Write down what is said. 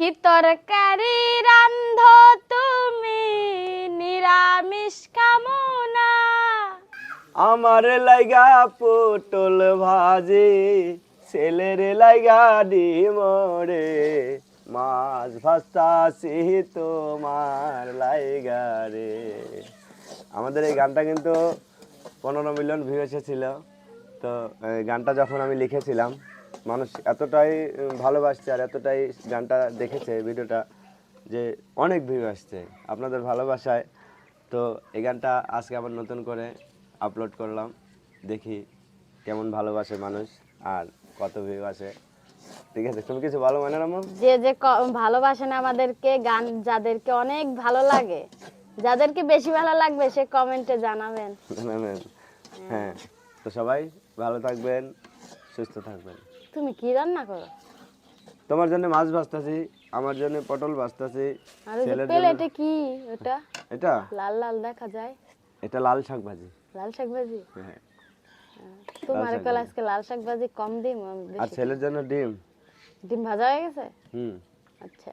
কি তরকারি রান্ধ তুমি? নিরামিষ কামনা। আমার লাইগা পটল ভাজি, ছেলের লাইগা ডিমরে মাছ ভাজতাছি তোমার লাইগা রে। আমাদের এই গানটা কিন্তু পনেরো মিলিয়ন ভিউ এসেছিল তো গানটা যখন আমি লিখেছিলাম মানুষ এতটাই ভালোবাসছে আর এতটাই গানটা দেখেছে ভিডিওটা যে অনেক ভিউ আসছে আপনাদের ভালোবাসায়। তো এই গানটা আজকে আবার নতুন করে আপলোড করলাম। দেখি কেমন ভালোবাসে মানুষ আর কত ভিউ আসে। ঠিক আছে তুমি কিছু ভালো মানে রামা? যে যে ভালোবাসেন আমাদেরকে গান যাদেরকে অনেক ভালো লাগে যাদেরকে বেশি ভালো লাগবে সে কমেন্টে জানাবেন। জানাবেন। হ্যাঁ তো সবাই ভালো থাকবেন সুস্থ থাকবেন। তুমি কি রান্না করো? তোমার জন্য মাছ ভাজতাছি আমার জন্য পটল ভাজতাছি ছেলের জন্য প্লেটে কি ওটা? এটা? লাল লাল দেখা যায়। এটা লাল শাক ভাজি। লাল শাক ভাজি? হ্যাঁ। তোমার কল আজকে লাল শাক ভাজি কম দিম আর ছেলের জন্য ডিম। ডিম ভাজা হয়ে গেছে? হুম। আচ্ছা।